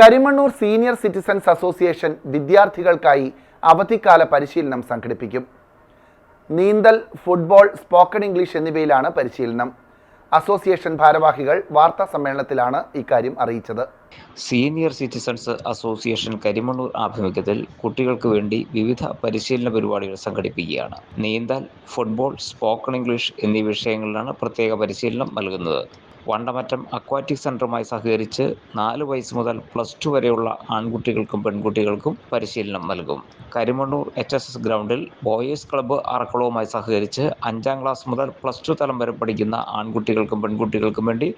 Karimannoor senior citizens association വിദ്യാർത്ഥികൾക്കായി അവധിക്കാല പരിശീലനം സംഘടിപ്പിക്കും. നീന്തൽ ഫുട്ബോൾ സ്പോക്കൺ ഇംഗ്ലീഷ് എന്നിവയിലാണ് പരിശീലനം. അസോസിയേഷൻ ഭാരവാഹികൾ വാർത്താ സമ്മേളനത്തിലാണ് ഇക്കാര്യം അറിയിച്ചത്. സീനിയർ സിറ്റിസൺസ് അസോസിയേഷൻ കരിമണ്ണൂർ ആഭിമുഖ്യത്തിൽ കുട്ടികൾക്ക് വേണ്ടി വിവിധ പരിശീലന പരിപാടികൾ സംഘടിപ്പിക്കുകയാണ്. നീന്തൽ ഫുട്ബോൾ സ്പോക്കൺ ഇംഗ്ലീഷ് എന്നീ വിഷയങ്ങളിലാണ് പ്രത്യേക പരിശീലനം നൽകുന്നത്. വണ്ടമറ്റം അക്വാറ്റിക് സെന്ററുമായി സഹകരിച്ച് നാല് വയസ്സ് മുതൽ പ്ലസ് ടു വരെയുള്ള ആൺകുട്ടികൾക്കും പെൺകുട്ടികൾക്കും പരിശീലനം നൽകും. കരിമണ്ണൂർ എച്ച് എസ് എസ് ഗ്രൗണ്ടിൽ ബോയേഴ്സ് ക്ലബ്ബ് അറക്കളവുമായി സഹകരിച്ച് അഞ്ചാം ക്ലാസ് മുതൽ പ്ലസ് ടു തലം വരെ പഠിക്കുന്ന ആൺകുട്ടികൾക്കും പെൺകുട്ടികൾക്കും വേണ്ടി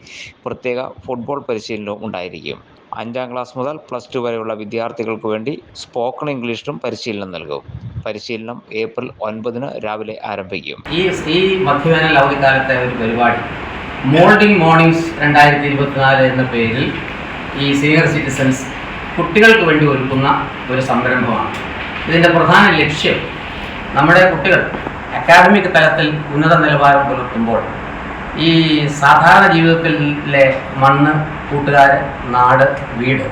പ്രത്യേക ഫുട്ബോൾ പരിശീലനവും ഉണ്ടായിരിക്കും. അഞ്ചാം ക്ലാസ് മുതൽ പ്ലസ് ടു വരെയുള്ള വിദ്യാർത്ഥികൾക്ക് വേണ്ടി സ്പോക്കൺ ഇംഗ്ലീഷിലും പരിശീലനം നൽകും. പരിശീലനം ഏപ്രിൽ ഒൻപതിന് രാവിലെ ആരംഭിക്കും. ഈ ഈ മധ്യവേനൽ അവധിക്കാലത്തെ ഒരു പരിപാടി. മോൾഡിംഗ് മോർണിംഗ്സ് രണ്ടായിരത്തി ഇരുപത്തിനാല് എന്ന പേരിൽ ഈ സീനിയർ സിറ്റിസൺസ് കുട്ടികൾക്ക് വേണ്ടി ഒരുക്കുന്ന ഒരു സംരംഭമാണ്. ഇതിന്റെ പ്രധാന ലക്ഷ്യം നമ്മുടെ കുട്ടികൾ അക്കാദമിക് തലത്തിൽ ഉന്നത നിലവാരം പുലർത്തുമ്പോൾ ഈ സാധാരണ ജീവിതത്തിലെ മണ്ണ് കൂട്ടുകാർ നാട് വീട്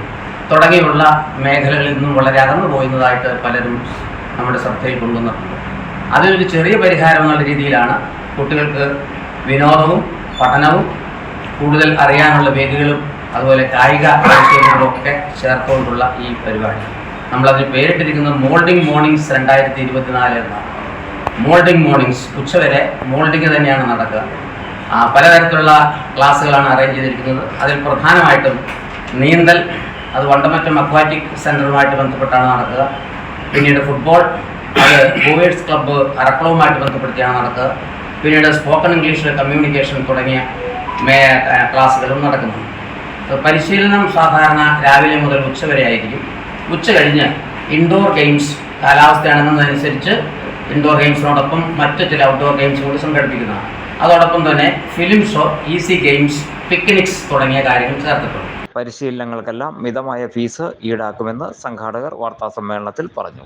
തുടങ്ങിയുള്ള മേഖലകളിൽ നിന്നും വളരെ അകന്നു പോയിരുന്നതായിട്ട് പലരും നമ്മുടെ ശ്രദ്ധയിൽ കൊണ്ടുവന്നിട്ടുണ്ട്. അതിലൊരു ചെറിയ പരിഹാരം എന്നുള്ള രീതിയിലാണ് കുട്ടികൾക്ക് വിനോദവും പഠനവും കൂടുതൽ അറിയാനുള്ള വേദികളും അതുപോലെ കായിക പരിശീലനങ്ങളും ഒക്കെ ചേർത്തുകൊണ്ടുള്ള ഈ പരിപാടി. നമ്മളതിന് പേരിട്ടിരിക്കുന്നത് മോൾഡിംഗ് മോർണിംഗ്സ് രണ്ടായിരത്തി ഇരുപത്തിനാല് എന്നാണ്. മോൾഡിംഗ് മോർണിംഗ്സ് ഉച്ചവരെ മോൾഡിംഗ് തന്നെയാണ് നടക്കുക. പലതരത്തിലുള്ള ക്ലാസ്സുകളാണ് അറേഞ്ച് ചെയ്തിരിക്കുന്നത്. അതിൽ പ്രധാനമായിട്ടും നീന്തൽ അത് വണ്ടമറ്റം അക്വാറ്റിക് സെന്ററുമായിട്ട് ബന്ധപ്പെട്ടാണ് നടക്കുക. പിന്നീട് ഫുട്ബോൾ അത് ബോയേഴ്സ് ക്ലബ്ബ് അറക്കളവുമായിട്ട് ബന്ധപ്പെടുത്തിയാണ് നടക്കുക. പിന്നീട് സ്പോക്കൺ ഇംഗ്ലീഷ് കമ്മ്യൂണിക്കേഷൻ തുടങ്ങിയ മേ ക്ലാസ്സുകളും നടക്കുന്നുണ്ട്. പരിശീലനം സാധാരണ രാവിലെ മുതൽ ഉച്ച വരെ ആയിരിക്കും. ഉച്ച കഴിഞ്ഞ് ഇൻഡോർ ഗെയിംസ് കാലാവസ്ഥയാണെന്നതനുസരിച്ച് ഇൻഡോർ ഗെയിംസിനോടൊപ്പം മറ്റ് ചില ഔട്ട്ഡോർ ഗെയിംസ് കൂടി സംഘടിപ്പിക്കുന്നതാണ്. അതോടൊപ്പം തന്നെ film show easy games picnics തുടങ്ങിയ കാര്യങ്ങൾ ചേർത്തിട്ടുണ്ട്. പരിശീലനങ്ങൾക്കെല്ലാം മിതമായ ഫീസ് ഈടാക്കുമെന്ന് സംഘാടകർ വാർത്താ സമ്മേളനത്തിൽ പറഞ്ഞു.